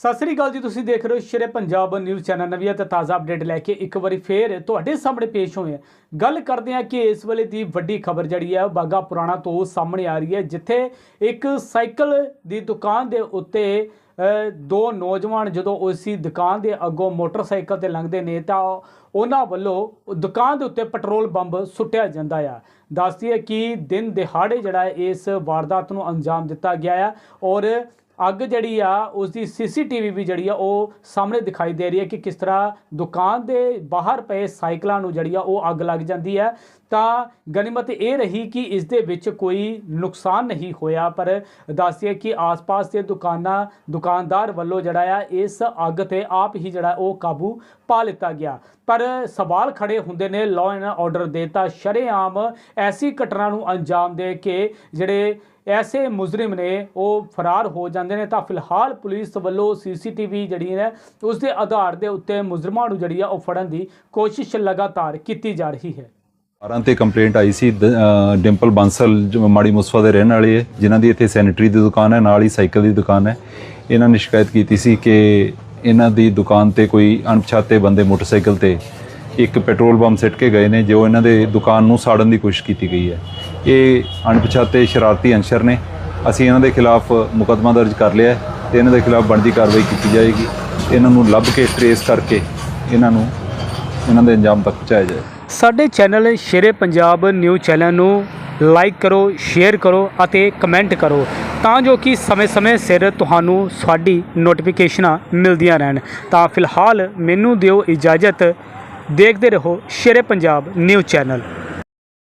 ਸਤਿ ਸ੍ਰੀ ਅਕਾਲ ਜੀ, ਤੁਸੀਂ ਦੇਖ ਰਹੇ ਹੋ ਸ਼ੇਰੇ ਪੰਜਾਬ ਨਿਊਜ਼ ਚੈਨਲ ਨਵੀਂ ਅਤੇ ਤਾਜ਼ਾ ਅਪਡੇਟ ਲੈ ਕੇ ਇੱਕ ਵਾਰੀ ਫੇਰ ਤੁਹਾਡੇ ਸਾਹਮਣੇ ਪੇਸ਼ ਹੋਏ ਹਾਂ। ਗੱਲ ਕਰਦੇ ਹਾਂ ਕਿ ਇਸ ਵੇਲੇ ਦੀ ਵੱਡੀ ਖਬਰ ਜਿਹੜੀ ਹੈ, ਉਹ ਬਾਗਾ ਪੁਰਾਣਾ ਤੋਂ ਸਾਹਮਣੇ ਆ ਰਹੀ ਹੈ, ਜਿੱਥੇ ਇੱਕ ਸਾਈਕਲ ਦੀ ਦੁਕਾਨ ਦੇ ਉੱਤੇ ਦੋ ਨੌਜਵਾਨ ਜਦੋਂ ਉਸੀ ਦੁਕਾਨ ਦੇ ਅੱਗੋਂ ਮੋਟਰਸਾਈਕਲ ਤੇ ਲੰਘਦੇ ਨੇ, ਤਾਂ ਉਹਨਾਂ ਵੱਲੋਂ ਦੁਕਾਨ ਦੇ ਉੱਤੇ ਪੈਟਰੋਲ ਬੰਬ ਸੁੱਟਿਆ ਜਾਂਦਾ ਆ। ਦੱਸਦੀ ਹੈ ਕਿ ਦਿਨ ਦਿਹਾੜੇ ਜਿਹੜਾ ਇਸ ਵਾਰਦਾਤ ਨੂੰ ਅੰਜਾਮ ਦਿੱਤਾ ਗਿਆ ਆ ਔਰ ਅੱਗ ਜਿਹੜੀ ਆ ਉਸ ਦੀ ਸੀਸੀਟੀਵੀ ਵੀ ਜਿਹੜੀ ਆ, ਉਹ ਸਾਹਮਣੇ ਦਿਖਾਈ ਦੇ ਰਹੀ ਹੈ ਕਿ ਕਿਸ ਤਰ੍ਹਾਂ ਦੁਕਾਨ ਦੇ ਬਾਹਰ ਪਏ ਸਾਈਕਲਾਂ ਨੂੰ ਜਿਹੜੀ ਆ, ਉਹ ਅੱਗ ਲੱਗ ਜਾਂਦੀ ਹੈ। ਤਾਂ ਗਨੀਮਤ ਇਹ ਰਹੀ ਕਿ ਇਸ ਦੇ ਵਿੱਚ ਕੋਈ ਨੁਕਸਾਨ ਨਹੀਂ ਹੋਇਆ, ਪਰ ਦੱਸਿਆ ਕਿ ਆਸ-ਪਾਸ ਦੇ ਦੁਕਾਨਾਂ, ਦੁਕਾਨਦਾਰ ਵੱਲੋਂ ਜਿਹੜਾ ਆ, ਇਸ ਅੱਗ ਤੇ ਆਪ ਹੀ ਜਿਹੜਾ ਉਹ ਕਾਬੂ ਪਾ ਲਿੱਤਾ ਗਿਆ। ਪਰ ਸਵਾਲ ਖੜੇ ਹੁੰਦੇ ਨੇ ਲਾਅ ਐਂਡ ਆਰਡਰ ਦੇ ਤਾਂ ਸ਼ਰੇਆਮ ਐਸੀ ਘਟਨਾ ਨੂੰ ਅੰਜਾਮ ਦੇ ਕੇ ਜਿਹੜੇ ਐਸੇ ਮੁਜਰਮ ਨੇ, ਉਹ ਫਰਾਰ ਹੋ ਜਾਂਦੇ ਨੇ। ਤਾਂ ਫਿਲਹਾਲ ਪੁਲਿਸ ਵੱਲੋਂ ਸੀਸੀਟੀਵੀ ਜਿਹੜੀ ਹੈ ਉਸ ਦੇ ਆਧਾਰ ਦੇ ਉੱਤੇ ਮੁਜਰਮਾਂ ਨੂੰ ਜਿਹੜੀ ਆ, ਉਹ ਫੜਨ ਦੀ ਕੋਸ਼ਿਸ਼ ਲਗਾਤਾਰ ਕੀਤੀ ਜਾ ਰਹੀ ਹੈ। 12 ਤੇ ਕੰਪਲੇਂਟ ਆਈ ਸੀ, ਦ- ਡਿੰਪਲ ਬਾਂਸਲ ਮਾੜੀ ਮੁਸਫਾ ਦੇ ਰਹਿਣ ਵਾਲੇ ਜਿਨ੍ਹਾਂ ਦੀ ਇੱਥੇ ਸੈਨੀਟਰੀ ਦੀ ਦੁਕਾਨ ਹੈ, ਨਾਲ ਹੀ ਸਾਈਕਲ ਦੀ ਦੁਕਾਨ ਹੈ। ਇਹਨਾਂ ਨੇ ਸ਼ਿਕਾਇਤ ਕੀਤੀ ਸੀ ਕਿ ਇਹਨਾਂ ਦੀ ਦੁਕਾਨ ਤੇ ਕੋਈ ਅਣਪਛਾਤੇ ਬੰਦੇ ਮੋਟਰਸਾਈਕਲ ਤੇ ਇੱਕ ਪੈਟਰੋਲ ਬੰਬ ਸਿੱਟ ਕੇ ਗਏ ਨੇ, ਜੋ ਇਹਨਾਂ ਦੇ ਦੁਕਾਨ ਨੂੰ ਸਾੜਨ ਦੀ ਕੋਸ਼ਿਸ਼ ਕੀਤੀ ਗਈ ਹੈ। ਇਹ ਅਣਪਛਾਤੇ ਸ਼ਰਾਰਤੀ ਅੰਸ਼ਰ ਨੇ। ਅਸੀਂ ਇਹਨਾਂ ਦੇ ਖਿਲਾਫ ਮੁਕੱਦਮਾ ਦਰਜ ਕਰ ਲਿਆ ਹੈ ਤੇ ਇਹਨਾਂ ਦੇ ਖਿਲਾਫ ਬਣਦੀ ਕਾਰਵਾਈ ਕੀਤੀ ਜਾਏਗੀ। ਇਹਨਾਂ ਨੂੰ ਲੱਭ ਕੇ ਟਰੇਸ ਕਰਕੇ ਇਹਨਾਂ ਨੂੰ ਇਹਨਾਂ ਦੇ ਅੰਜਾਮ ਤੱਕ ਪਹੁੰਚਾਇਆ ਜਾਏ। ਸਾਡੇ channel Shere Punjab news channel ਨੂੰ ਲਾਈਕ ਕਰੋ, ਸ਼ੇਅਰ ਕਰੋ ਅਤੇ ਕਮੈਂਟ ਕਰੋ ਤਾਂ ਜੋ ਕਿ ਸਮੇਂ-ਸਮੇਂ ਸਿਰ ਤੁਹਾਨੂੰ ਸਾਡੀ ਨੋਟੀਫਿਕੇਸ਼ਨਾਂ ਮਿਲਦੀਆਂ ਰਹਿਣ। ਤਾਂ ਫਿਲਹਾਲ ਮੈਨੂੰ ਦਿਓ ਇਜਾਜ਼ਤ। ਦੇਖਦੇ ਰਹੋ ਸ਼ੇਰੇ ਪੰਜਾਬ ਨਿਊਜ਼ ਚੈਨਲ।